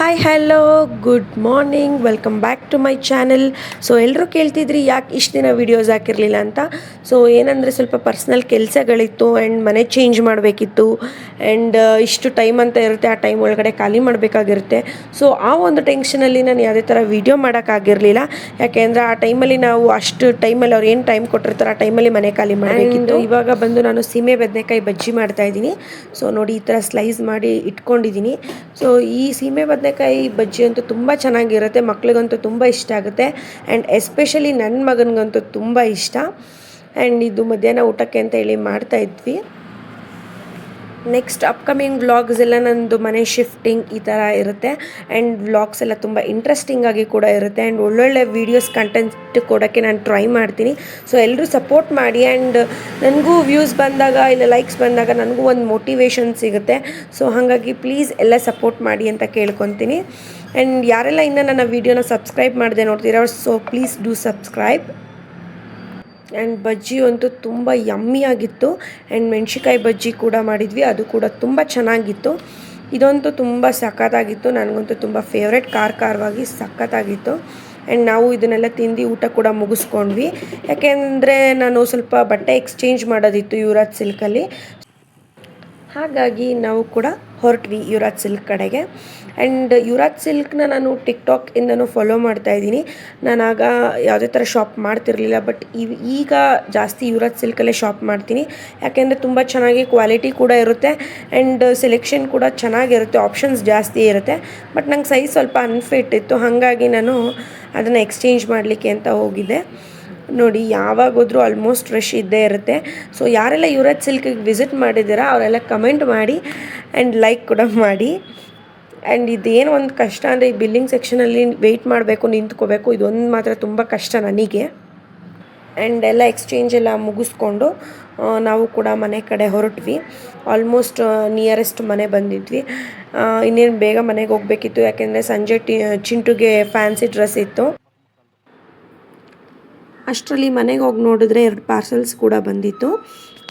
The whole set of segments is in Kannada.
Hi hello good morning welcome back to my channel so ಎಲ್ಲರೂ ಕೇಳ್ತಿದ್ರಿ, ಯಾಕೆ ಇಷ್ಟು ದಿನ ವೀಡಿಯೋಸ್ ಹಾಕಿರಲಿಲ್ಲ ಅಂತ? ಸೊ ಏನಂದರೆ ಸ್ವಲ್ಪ ಪರ್ಸ್ನಲ್ ಕೆಲಸಗಳಿತ್ತು ಆ್ಯಂಡ್ ಮನೆ ಚೇಂಜ್ ಮಾಡಬೇಕಿತ್ತು. ಆ್ಯಂಡ್ ಇಷ್ಟು ಟೈಮ್ ಅಂತ ಇರುತ್ತೆ, ಆ ಟೈಮ್ ಒಳಗಡೆ ಖಾಲಿ ಮಾಡಬೇಕಾಗಿರುತ್ತೆ. ಸೊ ಆ ಒಂದು ಟೆನ್ಷನಲ್ಲಿ ನಾನು ಯಾವುದೇ ಥರ ವೀಡಿಯೋ ಮಾಡೋಕ್ಕಾಗಿರಲಿಲ್ಲ ಯಾಕೆಂದರೆ ಆ ಟೈಮಲ್ಲಿ ನಾವು ಅಷ್ಟು ಟೈಮಲ್ಲಿ ಅವ್ರು ಏನು ಟೈಮ್ ಕೊಟ್ಟಿರ್ತಾರೆ ಆ ಟೈಮಲ್ಲಿ ಮನೆ ಖಾಲಿ ಮಾಡಬೇಕಿತ್ತು. ಇವಾಗ ಬಂದು ನಾನು ಸೀಮೆ ಬದನೆಕಾಯಿ ಬಜ್ಜಿ ಮಾಡ್ತಾಯಿದ್ದೀನಿ ಸೊ ನೋಡಿ ಈ ಥರ ಸ್ಲೈಸ್ ಮಾಡಿ ಇಟ್ಕೊಂಡಿದ್ದೀನಿ. ಸೊ ಈ ಸೀಮೆ ಬದನೆಕಾಯಿ ಬಜ್ಜಿ ಅಂತೂ ತುಂಬ ಚೆನ್ನಾಗಿರುತ್ತೆ, ಮಕ್ಳಿಗಂತೂ ತುಂಬ ಇಷ್ಟ ಆಗುತ್ತೆ ಆ್ಯಂಡ್ ಎಸ್ಪೆಷಲಿ ನನ್ನ ಮಗನಿಗಂತೂ ತುಂಬ ಇಷ್ಟ. ಆ್ಯಂಡ್ ಇದು ಮಧ್ಯಾಹ್ನ ಊಟಕ್ಕೆ ಅಂತ ಹೇಳಿ ಮಾಡ್ತಾ ಇದ್ವಿ. ನೆಕ್ಸ್ಟ್ ಅಪ್ಕಮಿಂಗ್ ವ್ಲಾಗ್ಸ್ ಎಲ್ಲ ನಂದು ಮನೆ ಶಿಫ್ಟಿಂಗ್ ಈ ಥರ ಇರುತ್ತೆ. ಆ್ಯಂಡ್ ವ್ಲಾಗ್ಸ್ ಎಲ್ಲ ತುಂಬ ಇಂಟ್ರೆಸ್ಟಿಂಗ್ ಆಗಿ ಕೂಡ ಇರುತ್ತೆ. ಆ್ಯಂಡ್ ಒಳ್ಳೊಳ್ಳೆ ವೀಡಿಯೋಸ್ ಕಂಟೆಂಟ್ ಕೊಡೋಕ್ಕೆ ನಾನು ಟ್ರೈ ಮಾಡ್ತೀನಿ. ಸೊ ಎಲ್ಲರೂ ಸಪೋರ್ಟ್ ಮಾಡಿ ಆ್ಯಂಡ್ ನನಗೂ ವ್ಯೂಸ್ ಬಂದಾಗ ಇಲ್ಲ ಲೈಕ್ಸ್ ಬಂದಾಗ ನನಗೂ ಒಂದು ಮೋಟಿವೇಶನ್ ಸಿಗುತ್ತೆ. ಸೊ ಹಾಗಾಗಿ ಪ್ಲೀಸ್ ಎಲ್ಲ ಸಪೋರ್ಟ್ ಮಾಡಿ ಅಂತ ಕೇಳ್ಕೊತೀನಿ. ಆ್ಯಂಡ್ ಯಾರೆಲ್ಲ ಇನ್ನೂ ನನ್ನ ವೀಡಿಯೋನ ಸಬ್ಸ್ಕ್ರೈಬ್ ಮಾಡಿದೆ ನೋಡ್ತೀರ so please do subscribe and ಬಜ್ಜಿ ಅಂತೂ ತುಂಬ ಯಮ್ಮಿಯಾಗಿತ್ತು ಆ್ಯಂಡ್ ಮೆಣ್ಸಿಕಾಯಿ ಬಜ್ಜಿ ಕೂಡ ಮಾಡಿದ್ವಿ. ಅದು ಕೂಡ ತುಂಬ ಚೆನ್ನಾಗಿತ್ತು. ಇದಂತೂ ತುಂಬ ಸಖತ್ತಾಗಿತ್ತು. ನನಗಂತೂ ತುಂಬ ಫೇವ್ರೆಟ್ ಖಾರ ಖಾರವಾಗಿ ಸಖತ್ತಾಗಿತ್ತು. ಆ್ಯಂಡ್ ನಾವು ಇದನ್ನೆಲ್ಲ ತಿಂದು ಊಟ ಕೂಡ ಮುಗಿಸ್ಕೊಂಡ್ವಿ. ಯಾಕೆಂದರೆ ನಾನು ಸ್ವಲ್ಪ ಬಟ್ಟೆ ಎಕ್ಸ್ಚೇಂಜ್ ಮಾಡೋದಿತ್ತು ಯುವರಾಜ್ ಸಿಲ್ಕಲ್ಲಿ. ಹಾಗಾಗಿ ನಾವು ಕೂಡ ಹೊರಟ್ವಿ ಯುವರಾಜ್ ಸಿಲ್ಕ್ ಕಡೆಗೆ. ಆ್ಯಂಡ್ ಯುವರಾಜ್ ಸಿಲ್ಕ್ನ ನಾನು ಟಿಕ್ಟಾಕ್ ಇಂದನೂ ಫಾಲೋ ಮಾಡ್ತಾ ಇದ್ದೀನಿ. ನಾನು ಆಗ ಯಾವುದೇ ಥರ ಶಾಪ್ ಮಾಡ್ತಿರಲಿಲ್ಲ ಬಟ್ ಈಗ ಜಾಸ್ತಿ ಯುವರಾಜ್ ಸಿಲ್ಕಲ್ಲೇ ಶಾಪ್ ಮಾಡ್ತೀನಿ. ಯಾಕೆಂದರೆ ತುಂಬ ಚೆನ್ನಾಗಿ ಕ್ವಾಲಿಟಿ ಕೂಡ ಇರುತ್ತೆ ಆ್ಯಂಡ್ ಸೆಲೆಕ್ಷನ್ ಕೂಡ ಚೆನ್ನಾಗಿರುತ್ತೆ ಆಪ್ಷನ್ಸ್ ಜಾಸ್ತಿ ಇರುತ್ತೆ. ಬಟ್ ನಂಗೆ ಸೈಜ್ ಸ್ವಲ್ಪ ಅನ್ಫಿಟ್ ಇತ್ತು, ಹಾಗಾಗಿ ನಾನು ಅದನ್ನು ಎಕ್ಸ್ಚೇಂಜ್ ಮಾಡಲಿಕ್ಕೆ ಅಂತ ಹೋಗಿದ್ದೆ. ನೋಡಿ, ಯಾವಾಗೋದ್ರೂ ಆಲ್ಮೋಸ್ಟ್ ರಶ್ ಇದ್ದೇ ಇರುತ್ತೆ. ಸೊ ಯಾರೆಲ್ಲ ಯುವರಾಜ್ ಸಿಲ್ಕಿಗೆ ವಿಸಿಟ್ ಮಾಡಿದ್ದೀರಾ, ಅವರೆಲ್ಲ ಕಮೆಂಟ್ ಮಾಡಿ ಆ್ಯಂಡ್ ಲೈಕ್ ಕೂಡ ಮಾಡಿ. ಆ್ಯಂಡ್ ಇದೇನು ಒಂದು ಕಷ್ಟ ಅಂದರೆ ಈ ಬಿಲ್ಲಿಂಗ್ ಸೆಕ್ಷನಲ್ಲಿ ವೆಯ್ಟ್ ಮಾಡಬೇಕು, ನಿಂತ್ಕೋಬೇಕು. ಇದೊಂದು ಮಾತ್ರ ತುಂಬ ಕಷ್ಟ ನನಗೆ. ಆ್ಯಂಡ್ ಎಲ್ಲ ಎಕ್ಸ್ಚೇಂಜ್ ಎಲ್ಲ ಮುಗಿಸ್ಕೊಂಡು ನಾವು ಕೂಡ ಮನೆ ಕಡೆ ಹೊರಟ್ವಿ. ಆಲ್ಮೋಸ್ಟ್ ನಿಯರೆಸ್ಟ್ ಮನೆ ಬಂದಿದ್ವಿ. ಇನ್ನೇನು ಬೇಗ ಮನೆಗೆ ಹೋಗಬೇಕಿತ್ತು. ಯಾಕೆಂದರೆ ಸಂಜೆ ಟಿ, ಚಿಂಟುಗೆ ಫ್ಯಾನ್ಸಿ ಡ್ರೆಸ್ ಇತ್ತು. ಅಷ್ಟರಲ್ಲಿ ಮನೆಗೆ ಹೋಗಿ ನೋಡಿದ್ರೆ ಎರಡು ಪಾರ್ಸೆಲ್ಸ್ ಕೂಡ ಬಂದಿತ್ತು.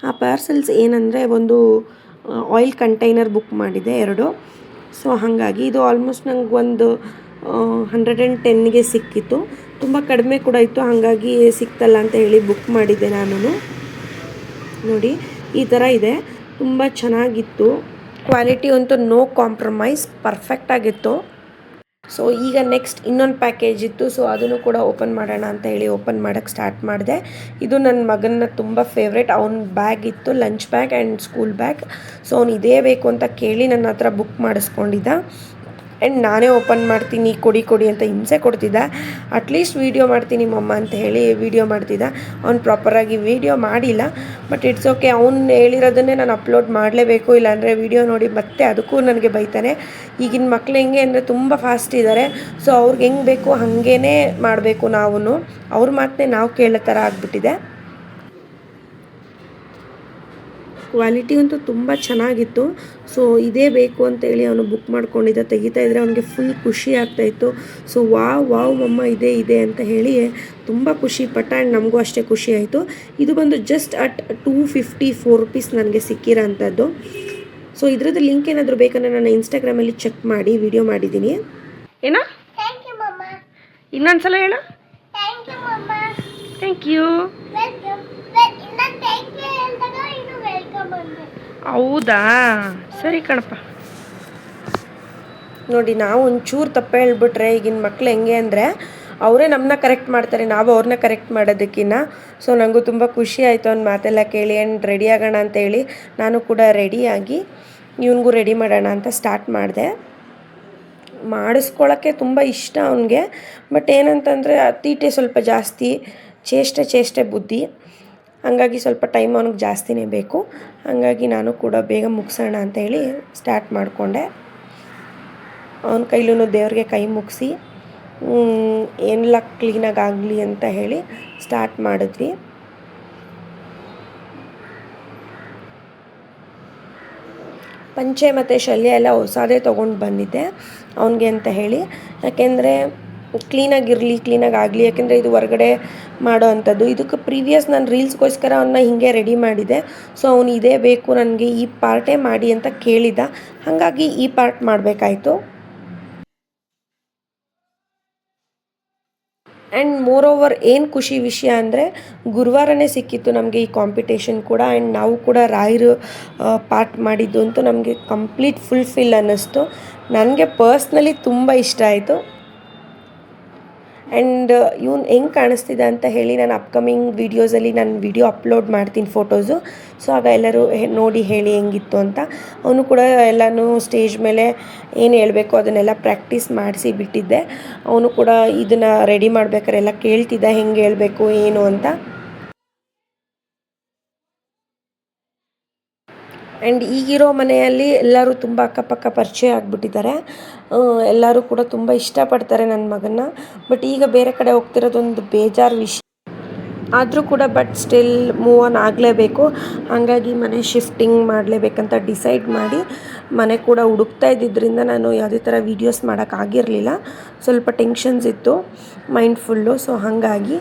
ಆ ಪಾರ್ಸೆಲ್ಸ್ ಏನಂದರೆ ಒಂದು ಆಯಿಲ್ ಕಂಟೈನರ್ ಬುಕ್ ಮಾಡಿದೆ, ಎರಡು. ಸೊ ಹಾಗಾಗಿ ಇದು ಆಲ್ಮೋಸ್ಟ್ ನಂಗೆ ಒಂದು ಹಂಡ್ರೆಡ್ ಆ್ಯಂಡ್ ಟೆನ್ಗೆ ಸಿಕ್ಕಿತ್ತು. ತುಂಬ ಕಡಿಮೆ ಕೂಡ ಇತ್ತು, ಹಾಗಾಗಿ ಸಿಕ್ತಲ್ಲ ಅಂತ ಹೇಳಿ ಬುಕ್ ಮಾಡಿದ್ದೆ ನಾನು ನೋಡಿ, ಈ ಥರ ಇದೆ. ತುಂಬ ಚೆನ್ನಾಗಿತ್ತು. ಕ್ವಾಲಿಟಿ ಅಂತೂ ನೋ ಕಾಂಪ್ರಮೈಸ್ ಪರ್ಫೆಕ್ಟಾಗಿತ್ತು ಸೊ ಈಗ ನೆಕ್ಸ್ಟ್ ಇನ್ನೊಂದು ಪ್ಯಾಕೇಜ್ ಇತ್ತು. ಸೊ ಅದನ್ನು ಕೂಡ ಓಪನ್ ಮಾಡೋಣ ಅಂತ ಹೇಳಿ ಓಪನ್ ಮಾಡೋಕ್ಕೆ ಸ್ಟಾರ್ಟ್ ಮಾಡಿದೆ. ಇದು ನನ್ನ ಮಗನ ತುಂಬ ಫೇವ್ರೇಟ್ ಅವ್ನ ಬ್ಯಾಗ್ ಇತ್ತು lunch bag and school bag so ಅವ್ನು ಇದೇ ಬೇಕು ಅಂತ ಕೇಳಿ ನನ್ನ ಹತ್ರ ಬುಕ್ ಮಾಡಿಸ್ಕೊಂಡಿದ್ದ. ಆ್ಯಂಡ್ ನಾನೇ ಓಪನ್ ಮಾಡ್ತೀನಿ, ಕೊಡಿ ಕೊಡಿ ಅಂತ ಹಿಂಸೆ ಕೊಡ್ತಿದ್ದ. ಅಟ್ಲೀಸ್ಟ್ ವೀಡಿಯೋ ಮಾಡ್ತೀನಿ ಮಮ್ಮ ಅಂತ ಹೇಳಿ ವೀಡಿಯೋ ಮಾಡ್ತಿದ್ದ. ಅವ್ನು ಪ್ರಾಪರಾಗಿ ವೀಡಿಯೋ ಮಾಡಿಲ್ಲ. ಬಟ್ ಇಟ್ಸ್ ಓಕೆ ಅವ್ನು ಹೇಳಿರೋದನ್ನೇ ನಾನು ಅಪ್ಲೋಡ್ ಮಾಡಲೇಬೇಕು. ಇಲ್ಲಾಂದರೆ ವೀಡಿಯೋ ನೋಡಿ ಮತ್ತೆ ಅದಕ್ಕೂ ನನಗೆ ಬೈತಾನೆ. ಈಗಿನ ಮಕ್ಳು ಹೆಂಗೆ ಅಂದರೆ ತುಂಬ ಫಾಸ್ಟ್ ಇದ್ದಾರೆ ಸೊ ಅವ್ರಿಗೆ ಹೆಂಗೆ ಬೇಕು ಹಾಗೇ ಮಾಡಬೇಕು ನಾವು ಅವ್ರ ಮಾತನ್ನೇ ನಾವು ಕೇಳೋ ಥರ ಆಗಿಬಿಟ್ಟಿದೆ. ಕ್ವಾಲಿಟಿ ಅಂತೂ ತುಂಬ ಚೆನ್ನಾಗಿತ್ತು. ಸೊ ಇದೇ ಬೇಕು ಅಂತೇಳಿ ಅವನು ಬುಕ್ ಮಾಡ್ಕೊಂಡಿದ್ದ. ತೆಗಿತಾ ಇದ್ದರೆ ಅವನಿಗೆ ಫುಲ್ ಖುಷಿ ಆಗ್ತಾಯಿತ್ತು ಸೊ ವಾವ್ ವಾವ್ ಮಮ್ಮ ಇದೇ ಇದೆ ಅಂತ ಹೇಳಿ ತುಂಬ ಖುಷಿ ಪಟ್ಟ ಆ್ಯಂಡ್ ನಮಗೂ ಅಷ್ಟೇ ಖುಷಿ ಆಯಿತು. ಇದು ಬಂದು just at two fifty four rupees ನನಗೆ ಸಿಕ್ಕಿರೋ ಅಂಥದ್ದು. ಸೊ ಇದ್ರದ್ದು ಲಿಂಕ್ ಏನಾದರೂ ಬೇಕಂದ್ರೆ ನಾನು ಇನ್ಸ್ಟಾಗ್ರಾಮಲ್ಲಿ ಚೆಕ್ ಮಾಡಿ ವಿಡಿಯೋ ಮಾಡಿದ್ದೀನಿ. ಏನೋ? ಇನ್ನೊಂದು ಸಲ Mama. ಇನ್ನೊಂದ್ಸಲ ಹೇಳು. ಥ್ಯಾಂಕ್ ಯು ಹೌದಾ? ಸರಿ ಕಣಪ್ಪ. ನೋಡಿ, ನಾವು ಒಂಚೂರು ತಪ್ಪು ಹೇಳ್ಬಿಟ್ರೆ ಈಗಿನ ಮಕ್ಳು ಹೆಂಗೆ ಅಂದರೆ ಅವರೇ ನಮ್ಮನ್ನ ಕರೆಕ್ಟ್ ಮಾಡ್ತಾರೆ, ನಾವು ಅವ್ರನ್ನ ಕರೆಕ್ಟ್ ಮಾಡೋದಕ್ಕಿನ್ನ. ಸೊ ನನಗೂ ತುಂಬ ಖುಷಿ ಆಯಿತು ಅವ್ನ ಮಾತೆಲ್ಲ ಕೇಳಿ ಆ್ಯಂಡ್ ರೆಡಿ ಆಗೋಣ ಅಂತೇಳಿ ನಾನು ಕೂಡ ರೆಡಿಯಾಗಿ ಇವನಿಗೂ ರೆಡಿ ಮಾಡೋಣ ಅಂತ ಸ್ಟಾರ್ಟ್ ಮಾಡಿದೆ. ಮಾಡಿಸ್ಕೊಳ್ಳೋಕ್ಕೆ ತುಂಬ ಇಷ್ಟ ಅವನಿಗೆ. ಬಟ್ ಏನಂತಂದರೆ ತೀಟೆ ಸ್ವಲ್ಪ ಜಾಸ್ತಿ, ಚೇಷ್ಟೆ ಚೇಷ್ಟೆ ಬುದ್ಧಿ. ಹಾಗಾಗಿ ಸ್ವಲ್ಪ ಟೈಮ್ ಅವ್ನಿಗೆ ಜಾಸ್ತಿನೇ ಬೇಕು. ಹಾಗಾಗಿ ನಾನು ಕೂಡ ಬೇಗ ಮುಗಿಸೋಣ ಅಂತ ಹೇಳಿ ಸ್ಟಾರ್ಟ್ ಮಾಡಿಕೊಂಡೆ. ಅವನ ಕೈಲೂ ದೇವ್ರಿಗೆ ಕೈ ಮುಗಿಸಿ ಏನೆಲ್ಲ ಕ್ಲೀನಾಗಿ ಆಗಲಿ ಅಂತ ಹೇಳಿ ಸ್ಟಾರ್ಟ್ ಮಾಡಿದ್ವಿ. ಪಂಚೆ ಮತ್ತು ಶಲ್ಯ ಎಲ್ಲ ಹೊಸದೇ ತೊಗೊಂಡು ಬಂದಿದ್ದೆ ಅವನಿಗೆ ಅಂತ ಹೇಳಿ. ಯಾಕೆಂದರೆ ಕ್ಲೀನಾಗಿರಲಿ ಕ್ಲೀನಾಗಾಗಲಿ ಯಾಕೆಂದರೆ ಇದು ಹೊರಗಡೆ ಮಾಡೋ ಅಂಥದ್ದು. ಇದಕ್ಕೆ ಪ್ರೀವಿಯಸ್ ನಾನು ರೀಲ್ಸ್ಗೋಸ್ಕರ ಅವನ್ನ ಹೀಗೆ ರೆಡಿ ಮಾಡಿದೆ. ಸೊ ಅವನು ಇದೇ ಬೇಕು, ನನಗೆ ಈ ಪಾರ್ಟೇ ಮಾಡಿ ಅಂತ ಕೇಳಿದ. ಹಾಗಾಗಿ ಈ ಪಾರ್ಟ್ ಮಾಡಬೇಕಾಯಿತು. ಆ್ಯಂಡ್ ಮೋರ್ ಓವರ್ ಏನು ಖುಷಿ ವಿಷಯ ಅಂದರೆ, ಗುರುವಾರನೇ ಸಿಕ್ಕಿತ್ತು ನಮಗೆ ಈ ಕಾಂಪಿಟೇಷನ್ ಕೂಡ. ಆ್ಯಂಡ್ ನಾವು ಕೂಡ ರಾಯರು ಪಾರ್ಟ್ ಮಾಡಿದ್ದು ಅಂತೂ ನಮಗೆ ಕಂಪ್ಲೀಟ್ ಫುಲ್ಫಿಲ್ ಅನ್ನಿಸ್ತು. ನನಗೆ ಪರ್ಸ್ನಲಿ ತುಂಬ ಇಷ್ಟ ಆಯಿತು. ಆ್ಯಂಡ್ ಇವ್ನು ಹೆಂಗೆ ಕಾಣಿಸ್ತಿದೆ ಅಂತ ಹೇಳಿ ನಾನು ಅಪ್ಕಮಿಂಗ್ ವೀಡಿಯೋಸಲ್ಲಿ ನಾನು ವಿಡಿಯೋ ಅಪ್ಲೋಡ್ ಮಾಡ್ತೀನಿ ಫೋಟೋಸು ಸೊ ಆಗ ಎಲ್ಲರೂ ನೋಡಿ ಹೇಳಿ ಹೆಂಗಿತ್ತು ಅಂತ. ಅವನು ಕೂಡ ಎಲ್ಲನೂ ಸ್ಟೇಜ್ ಮೇಲೆ ಏನು ಹೇಳಬೇಕು ಅದನ್ನೆಲ್ಲ ಪ್ರಾಕ್ಟೀಸ್ ಮಾಡಿಸಿ ಬಿಟ್ಟಿದ್ದೆ. ಅವನು ಕೂಡ ಇದನ್ನು ರೆಡಿ ಮಾಡ್ಬೇಕಾದ್ರೆ ಎಲ್ಲ ಕೇಳ್ತಿದ್ದ, ಹೆಂಗೆ ಹೇಳಬೇಕು, ಏನು ಅಂತ. ಆ್ಯಂಡ್ ಈಗಿರೋ ಮನೆಯಲ್ಲಿ ಎಲ್ಲರೂ ತುಂಬ ಅಕ್ಕಪಕ್ಕ ಪರಿಚಯ ಆಗಿಬಿಟ್ಟಿದ್ದಾರೆ. ಎಲ್ಲರೂ ಕೂಡ ತುಂಬ ಇಷ್ಟಪಡ್ತಾರೆ ನನ್ನ ಮಗನ್ನ. ಬಟ್ ಈಗ ಬೇರೆ ಕಡೆ ಹೋಗ್ತಿರೋದೊಂದು ಬೇಜಾರು ವಿಷಯ. ಆದರೂ ಕೂಡ ಬಟ್ ಸ್ಟಿಲ್ ಮೂವ್ ಆನ್ ಆಗಲೇಬೇಕು. ಹಾಗಾಗಿ ಮನೆ ಶಿಫ್ಟಿಂಗ್ ಮಾಡಲೇಬೇಕಂತ ಡಿಸೈಡ್ ಮಾಡಿ ಮನೆ ಕೂಡ ಹುಡುಕ್ತಾ ಇದ್ದಿದ್ದರಿಂದ ನಾನು ಯಾವುದೇ ಥರ ವೀಡಿಯೋಸ್ ಮಾಡೋಕ್ಕಾಗಿರಲಿಲ್ಲ ಸ್ವಲ್ಪ ಟೆನ್ಷನ್ಸ್ ಇತ್ತು ಮೈಂಡ್ ಫುಲ್ಲು ಸೊ ಹಾಗಾಗಿ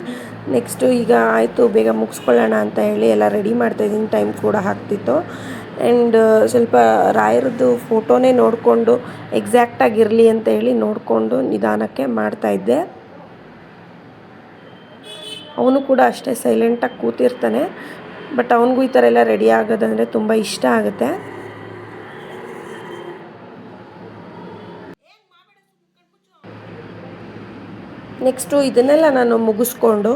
ನೆಕ್ಸ್ಟು ಈಗ ಆಯಿತು, ಬೇಗ ಮುಗಿಸ್ಕೊಳ್ಳೋಣ ಅಂತ ಹೇಳಿ ಎಲ್ಲ ರೆಡಿ ಮಾಡ್ತಾಯಿದ್ದೀನಿ ಟೈಮ್ ಕೂಡ ಆಗ್ತಿತ್ತು. ಆ್ಯಂಡ್ ಸ್ವಲ್ಪ ರಾಯರದ್ದು ಫೋಟೋನೇ ನೋಡಿಕೊಂಡು ಎಕ್ಸಾಕ್ಟಾಗಿರಲಿ ಅಂತ ಹೇಳಿ ನೋಡಿಕೊಂಡು ನಿಧಾನಕ್ಕೆ ಮಾಡ್ತಾಯಿದ್ದೆ ಅವನು ಕೂಡ ಅಷ್ಟೇ ಸೈಲೆಂಟಾಗಿ ಕೂತಿರ್ತಾನೆ. ಬಟ್ ಅವನಿಗೂ ಈ ಥರ ಎಲ್ಲ ರೆಡಿ ಆಗೋದಂದರೆ ತುಂಬ ಇಷ್ಟ ಆಗುತ್ತೆ. ನೆಕ್ಸ್ಟು ಇದನ್ನೆಲ್ಲ ನಾನು ಮುಗಿಸ್ಕೊಂಡು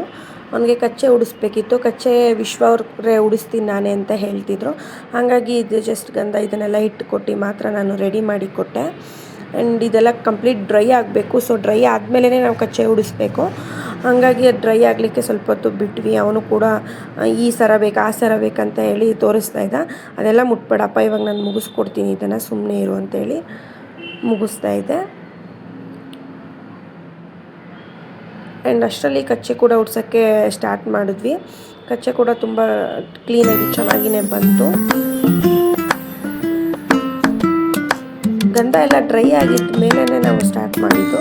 ಅವನಿಗೆ ಕಚ್ಚೆ ಉಡಿಸ್ಬೇಕಿತ್ತು. ಕಚ್ಚೆ ವಿಶ್ವ ಅವ್ರೆ ಉಡಿಸ್ತೀನಿ ನಾನೇ ಅಂತ ಹೇಳ್ತಿದ್ರು. ಹಾಗಾಗಿ ಇದು ಜಸ್ಟ್ ಗಂಧ ಇದನ್ನೆಲ್ಲ ಇಟ್ಟು ಕೊಟ್ಟು ಮಾತ್ರ ನಾನು ರೆಡಿ ಮಾಡಿ ಕೊಟ್ಟೆ. ಆ್ಯಂಡ್ ಇದೆಲ್ಲ ಕಂಪ್ಲೀಟ್ ಡ್ರೈ ಆಗಬೇಕು. ಸೊ ಡ್ರೈ ಆದಮೇಲೆ ನಾವು ಕಚ್ಚೆ ಉಡಿಸ್ಬೇಕು. ಹಾಗಾಗಿ ಅದು ಡ್ರೈ ಆಗಲಿಕ್ಕೆ ಸ್ವಲ್ಪ ಹೊತ್ತು ಬಿಟ್ವಿ. ಅವನು ಕೂಡ ಈ ಸರ ಬೇಕು, ಆ ಸರ ಬೇಕಂತ ಹೇಳಿ ತೋರಿಸ್ತಾ ಇದ್ದ. ಅದೆಲ್ಲ ಮುಟ್ಬೇಡಪ್ಪ, ಇವಾಗ ನಾನು ಮುಗಿಸ್ಕೊಡ್ತೀನಿ, ಇದನ್ನು ಸುಮ್ಮನೆ ಇರು ಅಂತೇಳಿ ಮುಗಿಸ್ತಾ ಇದ್ದೆ. ಆ್ಯಂಡ್ ಅಷ್ಟರಲ್ಲಿ ಕಚ್ಚೆ ಕೂಡ ಉಡ್ಸೋಕ್ಕೆ ಸ್ಟಾರ್ಟ್ ಮಾಡಿದ್ವಿ. ಕಚ್ಚೆ ಕೂಡ ತುಂಬ ಕ್ಲೀನಾಗಿ ಚೆನ್ನಾಗಿಯೇ ಬಂತು. ಗಂಧ ಎಲ್ಲ ಡ್ರೈ ಆಗಿದ್ದ ಮೇಲೇ ನಾವು ಸ್ಟಾರ್ಟ್ ಮಾಡಿದ್ದು.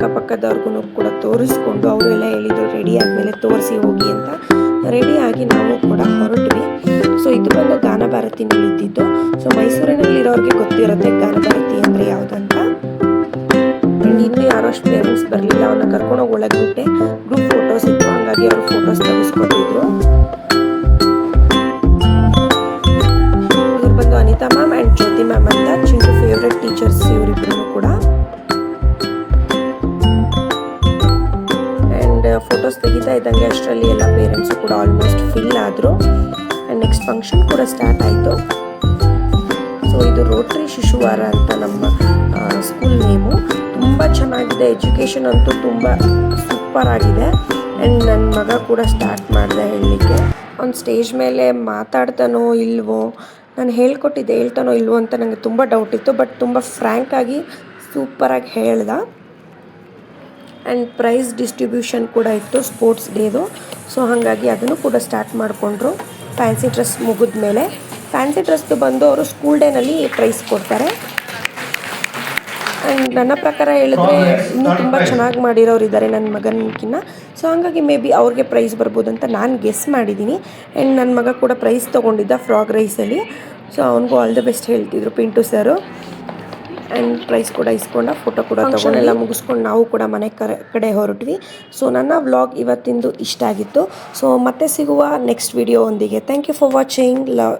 ಅಕ್ಕಪಕ್ಕದವ್ರಿಗೂ ಕೂಡ ತೋರಿಸ್ಕೊಂಡು ಅವರೆಲ್ಲ ಹೇಳಿದರು, ರೆಡಿ ಆದಮೇಲೆ ತೋರಿಸಿ ಹೋಗಿ ಅಂತ. ರೆಡಿ ಆಗಿ ನಾವು ಕೂಡ ಹೊರಟ್ವಿ. ಸೊ ಇದು ಬಂದು ಗಾನ ಭಾರತಿನಲ್ಲಿ ಇದ್ದಿದ್ದು. ಸೊ ಮೈಸೂರಿನಲ್ಲಿರೋರಿಗೆ ಗೊತ್ತಿರುತ್ತೆ ಗಾನ ಭಾರತಿ ಅಂದರೆ ಯಾವುದಂತ. ಇನ್ನೂ ಯಾರೋ ಅಷ್ಟು ಪೇರೆಂಟ್ಸ್ ಬರಲಿಲ್ಲ ಅವನ್ನ ಕರ್ಕೊಂಡೋಗಿ ಒಳಗೆ ಬಿಟ್ಟೆ. ಗ್ರೂಪ್ ಫೋಟೋಸ್ ಇತ್ತು, ಹಂಗಾಗಿ ಅವರು ಫೋಟೋಸ್ ತೆಗೆಸ್ಕೊಟ್ಟಿದ್ರು ಕೂಡ ಸ್ಟಾರ್ಟ್ ಆಯಿತು. ಸೊ ಇದು ರೋಟ್ರಿ ಶಿಶುವಾರ ಅಂತ ನಮ್ಮ ಸ್ಕೂಲ್ ನೇಮು ತುಂಬ ಚೆನ್ನಾಗಿದೆ. ಎಜುಕೇಷನ್ ಅಂತೂ ತುಂಬ ಸೂಪರ್ ಆಗಿದೆ. ಆ್ಯಂಡ್ ನನ್ನ ಮಗ ಕೂಡ ಸ್ಟಾರ್ಟ್ ಮಾಡಿದೆ ಹೇಳಲಿಕ್ಕೆ. ಅವ್ನು ಸ್ಟೇಜ್ ಮೇಲೆ ಮಾತಾಡ್ತಾನೋ ಇಲ್ವೋ, ನಾನು ಹೇಳ್ಕೊಟ್ಟಿದ್ದೆ, ಹೇಳ್ತಾನೋ ಇಲ್ವೋ ಅಂತ ನನಗೆ ತುಂಬ ಡೌಟ್ ಇತ್ತು. ಬಟ್ ತುಂಬ ಫ್ರ್ಯಾಂಕಾಗಿ ಸೂಪರಾಗಿ ಹೇಳ್ದ. ಆ್ಯಂಡ್ ಪ್ರೈಸ್ ಡಿಸ್ಟ್ರಿಬ್ಯೂಷನ್ ಕೂಡ ಇತ್ತು ಸ್ಪೋರ್ಟ್ಸ್ ಡೇದು ಸೊ ಹಾಗಾಗಿ ಅದನ್ನು ಕೂಡ ಸ್ಟಾರ್ಟ್ ಮಾಡಿಕೊಂಡ್ರು. ಫ್ಯಾನ್ಸಿ ಡ್ರೆಸ್ ಮುಗಿದ ಮೇಲೆ ಫ್ಯಾನ್ಸಿ ಡ್ರೆಸ್ದು ಬಂದು ಅವರು ಸ್ಕೂಲ್ ಡೇನಲ್ಲಿ ಪ್ರೈಸ್ ಕೊಡ್ತಾರೆ. ಆ್ಯಂಡ್ ನನ್ನ ಪ್ರಕಾರ ಹೇಳಿದ್ರೆ ಇನ್ನೂ ತುಂಬ ಚೆನ್ನಾಗಿ ಮಾಡಿರೋರು ಇದ್ದಾರೆ ನನ್ನ ಮಗನಕಿನ್ನ. ಸೊ ಹಾಗಾಗಿ ಮೇ ಬಿ ಅವ್ರಿಗೆ ಪ್ರೈಸ್ ಬರ್ಬೋದು ಅಂತ ನಾನು ಗೆಸ್ ಮಾಡಿದ್ದೀನಿ ಆ್ಯಂಡ್ ನನ್ನ ಮಗ ಕೂಡ ಪ್ರೈಸ್ ತೊಗೊಂಡಿದ್ದ ಫ್ರಾಗ್ ರೈಸಲ್ಲಿ ಸೊ ಅವನಿಗೂ ಆಲ್ ದ ಬೆಸ್ಟ್ ಹೇಳ್ತಿದ್ರು ಪಿಂಟು ಸರು ಆ್ಯಂಡ್ ಪ್ರೈಸ್ ಕೂಡ ಇಸ್ಕೊಂಡ ಫೋಟೋ ಕೂಡ ತಗೊಂಡೆಲ್ಲ ಮುಗಿಸ್ಕೊಂಡು ನಾವು ಕೂಡ ಮನೆ ಕಡೆ ಹೊರಟ್ವಿ. ಸೊ ನನ್ನ ವ್ಲಾಗ್ ಇವತ್ತಿಂದು ಇಷ್ಟ ಆಗಿತ್ತು. ಸೊ ಮತ್ತೆ ಸಿಗುವ ನೆಕ್ಸ್ಟ್ ವಿಡಿಯೋ ಒಂದಿಗೆ. Thank you for watching love